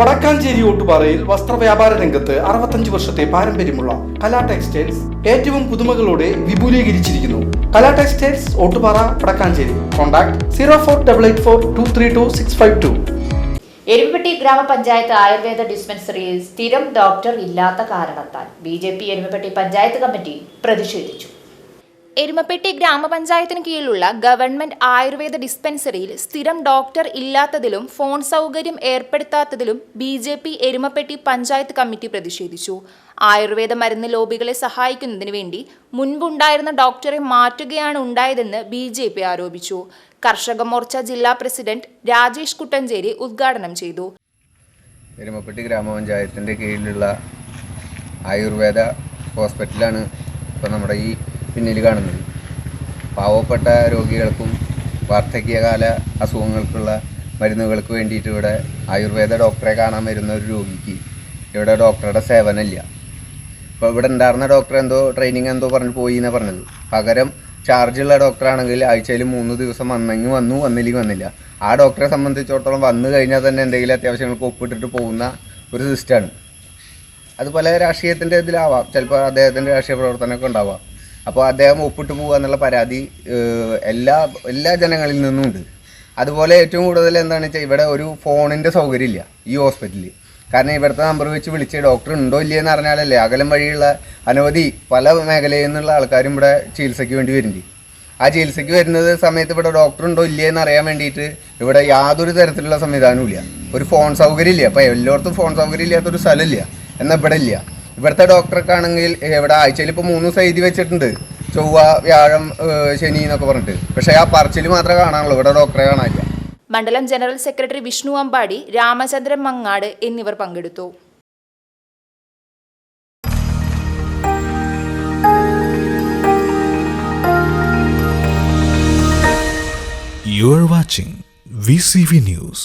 വടക്കാഞ്ചേരി ഓട്ടുപാറയിൽ വസ്ത്രവ്യാപാര രംഗത്ത് അറുപത്തഞ്ച് വർഷത്തെ പാരമ്പര്യമുള്ള കലാ ടെക്സ്റ്റൈൽസ് ഏറ്റവും പുതുമകളോടെ വിപുലീകരിച്ചിരിക്കുന്നു. Kala textiles Ottupara Vadakkanchery. Contact zero four double eight four two three two six five two. Erumapetty ഗ്രാമപഞ്ചായത്ത് ആയുർവേദ ഡിസ്പെൻസറിയിൽ സ്ഥിരം ഡോക്ടർ ഇല്ലാത്ത കാരണത്താൽ B J P Erumapetty panchayat committee പ്രതിഷേധിച്ചു. എരുമപ്പെട്ടി ഗ്രാമപഞ്ചായത്തിന് കീഴിലുള്ള ഗവൺമെന്റ് ആയുർവേദ ഡിസ്പെൻസറിയിൽ സ്ഥിരം ഡോക്ടർ ഇല്ലാത്തതിലും ഫോൺ സൗകര്യം ഏർപ്പെടുത്താത്തതിലും B J P Erumapetty panchayat committee പ്രതിഷേധിച്ചു. ആയുർവേദ മരുന്ന് ലോബികളെ സഹായിക്കുന്നതിന് വേണ്ടി മുൻപുണ്ടായിരുന്ന ഡോക്ടറെ മാറ്റുകയാണ് ഉണ്ടായതെന്ന് ബി ജെ പി ആരോപിച്ചു. കർഷക മോർച്ച ജില്ലാ പ്രസിഡന്റ് രാജേഷ് കുട്ടഞ്ചേരി ഉദ്ഘാടനം ചെയ്തു. എരുമപ്പെട്ടി ഗ്രാമപഞ്ചായത്തിന്റെ കീഴിലുള്ള ആയുർവേദ ഹോസ്പിറ്റലാണ് ഇപ്പോൾ നമ്മുടെ ഈ പിന്നിൽ കാണുന്നത്. പാവപ്പെട്ട രോഗികൾക്കും വാർദ്ധക്യകാല അസുഖങ്ങൾക്കുള്ള മരുന്നുകൾക്ക് വേണ്ടിയിട്ട് ഇവിടെ ആയുർവേദ ഡോക്ടറെ കാണാൻ വരുന്ന ഒരു രോഗിക്ക് ഇവിടെ ഡോക്ടറുടെ സേവനമില്ല. ഇപ്പോൾ ഇവിടെ ഉണ്ടായിരുന്ന ഡോക്ടർ എന്തോ ട്രെയിനിങ് എന്തോ പറഞ്ഞ് പോയി എന്നാണ് പറഞ്ഞത്. പകരം ചാർജുള്ള ഡോക്ടറാണെങ്കിൽ ആഴ്ചയിൽ മൂന്ന് ദിവസം വന്നെങ്കിൽ വന്നു വന്നില്ലെങ്കിൽ വന്നില്ല. ആ ഡോക്ടറെ സംബന്ധിച്ചിടത്തോളം വന്നു കഴിഞ്ഞാൽ തന്നെ എന്തെങ്കിലും അത്യാവശ്യങ്ങൾക്ക് ഒപ്പിട്ടിട്ട് പോകുന്ന ഒരു സിസ്റ്റമാണ് അത് പല രാഷ്ട്രീയത്തിന്റെ ഇതിലാവാം. ചിലപ്പോൾ അദ്ദേഹത്തിന്റെ രാഷ്ട്രീയ പ്രവർത്തനമൊക്കെ ഉണ്ടാവാം. അപ്പോൾ അദ്ദേഹം ഒപ്പിട്ട് പോകുക എന്നുള്ള പരാതി എല്ലാ എല്ലാ ജനങ്ങളിൽ നിന്നും ഉണ്ട്. അതുപോലെ ഏറ്റവും കൂടുതൽ എന്താണെന്ന് വെച്ചാൽ ഇവിടെ ഒരു ഫോണിന്റെ സൗകര്യമില്ല ഈ ഹോസ്പിറ്റലിൽ കാരണം ഇവിടുത്തെ നമ്പർ വെച്ച് വിളിച്ച് ഡോക്ടർ ഉണ്ടോ ഇല്ലയെന്ന് അറിഞ്ഞാലല്ലേ അകലം വഴിയുള്ള അനവധി പല മേഖലയിൽ നിന്നുള്ള ആൾക്കാരും ഇവിടെ ചികിത്സയ്ക്ക് വേണ്ടി വരുന്നുണ്ട്. ആ ചികിത്സയ്ക്ക് വരുന്നത് സമയത്ത് ഇവിടെ ഡോക്ടർ ഉണ്ടോ ഇല്ലയെന്ന് അറിയാൻ വേണ്ടിയിട്ട് ഇവിടെ യാതൊരു തരത്തിലുള്ള സംവിധാനവും ഇല്ല. ഒരു ഫോൺ സൗകര്യം ഇല്ല അപ്പോൾ എല്ലായിടത്തും ഫോൺ സൗകര്യം ഇല്ലാത്തൊരു സ്ഥലമില്ല. എന്നാൽ ഇവിടെ ഇല്ല. ഇവിടുത്തെ ഡോക്ടർക്കാണെങ്കിൽ ഇവിടെ ആഴ്ചയിൽ ഇപ്പോൾ മൂന്ന് ദിവസം എഴുതി വെച്ചിട്ടുണ്ട്. ചൊവ്വ വ്യാഴം ശനി എന്നൊക്കെ പറഞ്ഞിട്ട്. പക്ഷേ ആ പറച്ചിൽ മാത്രമേ കാണാനുള്ളൂ. ഇവിടെ ഡോക്ടറെ കാണാനില്ല. മണ്ഡലം ജനറൽ സെക്രട്ടറി വിഷ്ണു അമ്പാടി രാമചന്ദ്രൻ മങ്ങാട് എന്നിവർ പങ്കെടുത്തു. You are watching VCV News.